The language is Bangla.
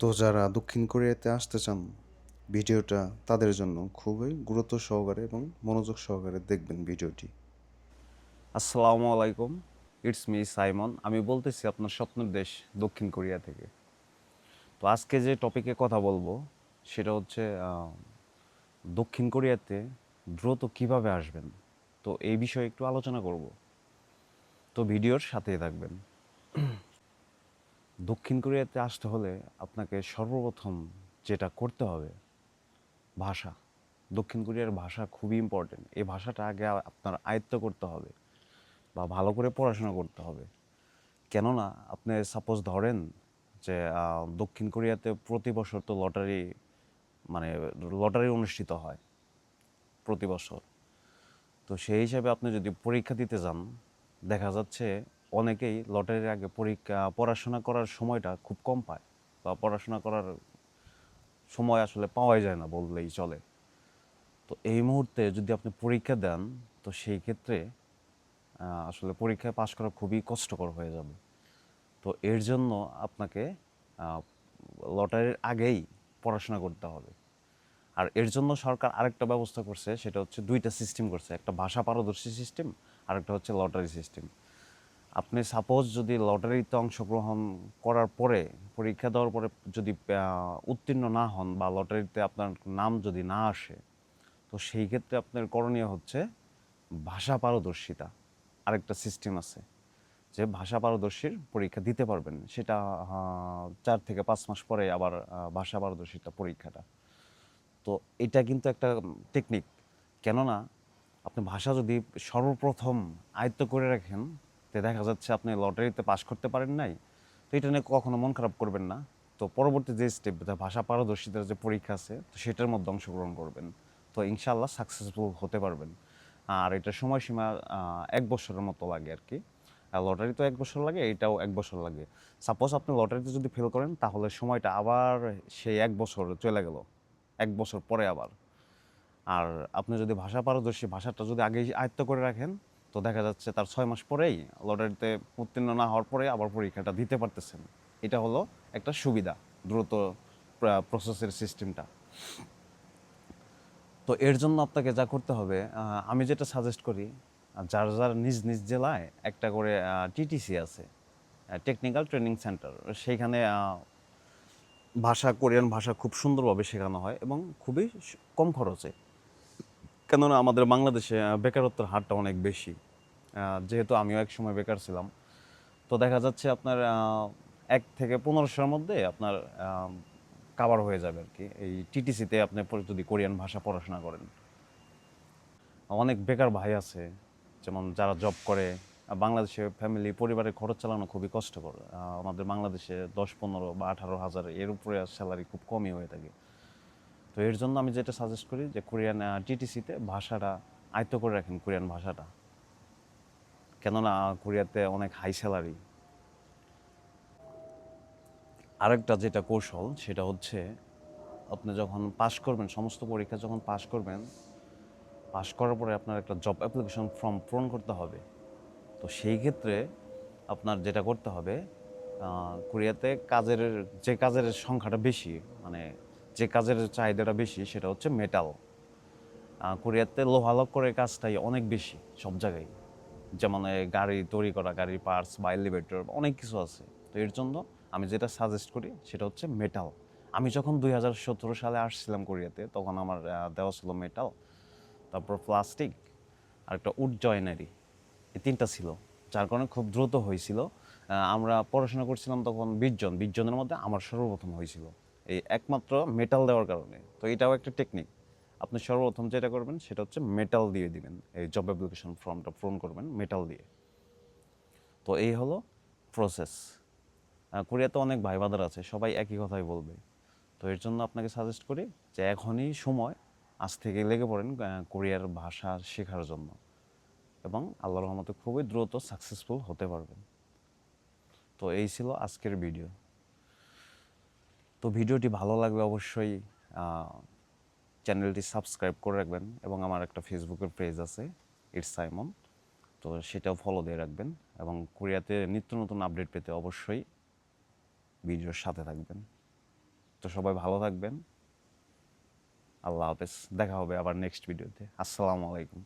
তো যারা দক্ষিণ কোরিয়াতে আসতে চান, ভিডিওটা তাদের জন্য খুবই গুরুত্ব সহকারে এবং মনোযোগ সহকারে দেখবেন ভিডিওটি। আসসালামু আলাইকুম, ইটস মি সাইমন। আমি বলতেছি আপনার স্বপ্নের দেশ দক্ষিণ কোরিয়া থেকে। তো আজকে যে টপিকে কথা বলব, সেটা হচ্ছে দক্ষিণ কোরিয়াতে দ্রুত কীভাবে আসবেন? তো এই বিষয়ে একটু আলোচনা করব। তো ভিডিওর সাথেই থাকবেন। দক্ষিণ কোরিয়াতে আসতে হলে আপনাকে সর্বপ্রথম যেটা করতে হবে, ভাষা। দক্ষিণ কোরিয়ার ভাষা খুবই ইম্পর্টেন্ট এই ভাষাটা আগে আপনার আয়ত্ত করতে হবে বা ভালো করে পড়াশোনা করতে হবে। কেননা আপনি সাপোজ ধরেন যে দক্ষিণ কোরিয়াতে প্রতি বছর তো লটারি মানে লটারি অনুষ্ঠিত হয় প্রতি বছর। তো সেই হিসাবে আপনি যদি পরীক্ষা দিতে যান, দেখা যাচ্ছে অনেকেই লটারির আগে পরীক্ষা, পড়াশোনা করার সময়টা খুব কম পায় বা পড়াশোনা করার সময় আসলে পাওয়াই যায় না বললেই চলে। তো এই মুহূর্তে যদি আপনি পরীক্ষা দেন, তো সেই ক্ষেত্রে আসলে পরীক্ষায় পাশ করা খুবই কষ্টকর হয়ে যাবে। তো এর জন্য আপনাকে লটারির আগেই পড়াশোনা করতে হবে। আর এর জন্য সরকার আরেকটা ব্যবস্থা করছে, সেটা হচ্ছে দুইটা সিস্টেম করছে, একটা ভাষা পারদর্শী সিস্টেম আরেকটা হচ্ছে লটারি সিস্টেম আপনি সাপোজ যদি লটারিতে অংশগ্রহণ করার পরে, পরীক্ষা দেওয়ার পরে যদি উত্তীর্ণ না হন বা লটারিতে আপনার নাম যদি না আসে, তো সেই ক্ষেত্রে আপনার করণীয় হচ্ছে ভাষা পারদর্শিতা। আরেকটা সিস্টেম আছে যে ভাষা পারদর্শীর পরীক্ষা দিতে পারবেন। সেটা চার থেকে পাঁচ মাস পরে আবার ভাষা পারদর্শিতা পরীক্ষাটা। তো এটা কিন্তু একটা টেকনিক কেননা, আপনি ভাষা যদি সর্বপ্রথম আয়ত্ত করে রাখেন দেখা যাচ্ছে আপনি লটারিতে পাশ করতে পারেন নাই, তো এটা নিয়ে কখনো মন খারাপ করবেন না। তো পরবর্তী যে স্টেপ ভাষা পারদর্শিতার যে পরীক্ষা আছে, তো সেটার মধ্যে অংশগ্রহণ করবেন। তো ইনশাল্লাহ সাকসেসফুল হতে পারবেন। আর এটার সময়সীমা এক বছরের মতো লাগে আর কি। লটারি তো এক বছর লাগে, এটাও এক বছর লাগে। সাপোজ আপনি লটারিতে যদি ফেল করেন, তাহলে সময়টা আবার সেই এক বছর চলে গেল। এক বছর পরে আবার। আর আপনি যদি ভাষা পারদর্শী, ভাষাটা যদি আগেই আয়ত্ত করে রাখেন তো দেখা যাচ্ছে তার ছয় মাস পরেই লটারিতে উত্তীর্ণ না হওয়ার পরে আবার পরীক্ষাটা দিতে পারতেছেন। এটা হলো একটা সুবিধা দ্রুত প্রসেসের সিস্টেমটা তো এর জন্য আপনাকে যা করতে হবে আমি যেটা সাজেস্ট করি যার যার নিজ নিজ জেলায় একটা করে টিটিসি আছে টেকনিক্যাল ট্রেনিং সেন্টার সেইখানে ভাষা, কোরিয়ান ভাষা খুব সুন্দরভাবে শেখানো হয় এবং খুবই কম খরচে। কেননা আমাদের বাংলাদেশে বেকারত্বের হারটা অনেক বেশি। যেহেতু আমিও এক সময় বেকার ছিলাম। তো দেখা যাচ্ছে আপনার এক থেকে পনেরোশোর মধ্যে আপনার কাভার হয়ে যাবে আর কি এই টিটিসিতে আপনি যদি কোরিয়ান ভাষা পড়াশোনা করেন। অনেক বেকার ভাই আছে, যেমন যারা জব করে। বাংলাদেশে ফ্যামিলি পরিবারের খরচ চালানো খুবই কষ্টকর। আমাদের বাংলাদেশে দশ, পনেরো বা আঠারো হাজার এর উপরে স্যালারি খুব কমই হয়ে থাকে। তো এর জন্য আমি যেটা সাজেস্ট করি যে কোরিয়ান টিটিসিতে ভাষাটা আয়ত্ত করে রাখেন কোরিয়ান ভাষাটা। কেননা কোরিয়াতে অনেক হাই স্যালারি আরেকটা যেটা কৌশল, সেটা হচ্ছে আপনি যখন পাশ করবেন, সমস্ত পরীক্ষা যখন পাশ করবেন পাশ করার পরে আপনার একটা জব অ্যাপ্লিকেশন ফর্ম পূরণ করতে হবে। তো সেই ক্ষেত্রে আপনার যেটা করতে হবে কোরিয়াতে কাজের, যে কাজের সংখ্যাটা বেশি মানে যে কাজের চাহিদাটা বেশি সেটা হচ্ছে মেটাল কোরিয়াতে লোহালক করে কাজটাই অনেক বেশি সব জায়গায়। যেমন গাড়ি তৈরি করা গাড়ির পার্টস বা এলিভেটর অনেক কিছু আছে। তো এর জন্য আমি যেটা সাজেস্ট করি সেটা হচ্ছে মেটাল আমি যখন দুই হাজার সতেরো সালে আসছিলাম কোরিয়াতে, তখন আমার দেওয়া ছিল মেটাল তারপর প্লাস্টিক আর একটা উড জয়েনারি এই তিনটা ছিল, যার কারণে খুব দ্রুত হয়েছিল। আমরা পড়াশোনা করছিলাম তখন বিশজন বিশজনের মধ্যে আমার সর্বপ্রথম হয়েছিল। এই একমাত্র মেটাল দেওয়ার কারণে। তো এটাও একটা টেকনিক আপনি সর্বপ্রথম যেটা করবেন, সেটা হচ্ছে মেটাল দিয়ে দিবেন। এই জব অ্যাপ্লিকেশন ফর্মটা পূরণ করবেন মেটাল দিয়ে। তো এই হলো প্রসেস কোরিয়াতে অনেক ভাই বাদার আছে, সবাই একই কথাই বলবে। তো এর জন্য আপনাকে সাজেস্ট করি যে এখনই সময়, আজ থেকে লেগে পড়েন কোরিয়ার ভাষা শেখার জন্য। এবং আল্লাহর রহমতে খুবই দ্রুত সাকসেসফুল হতে পারবেন। তো এই ছিল আজকের ভিডিও তো ভিডিওটি ভালো লাগলে অবশ্যই চ্যানেলটি সাবস্ক্রাইব করে রাখবেন এবং আমার একটা ফেসবুকের পেজ আছে ইটস সাইমন তো সেটাও ফলো দিয়ে রাখবেন এবং কোরিয়াতে নিত্য নতুন আপডেট পেতে অবশ্যই ভিডিওর সাথে থাকবেন। তো সবাই ভালো থাকবেন। আল্লাহ হাফেজ। দেখা হবে আবার নেক্সট ভিডিওতে আসসালামু আলাইকুম।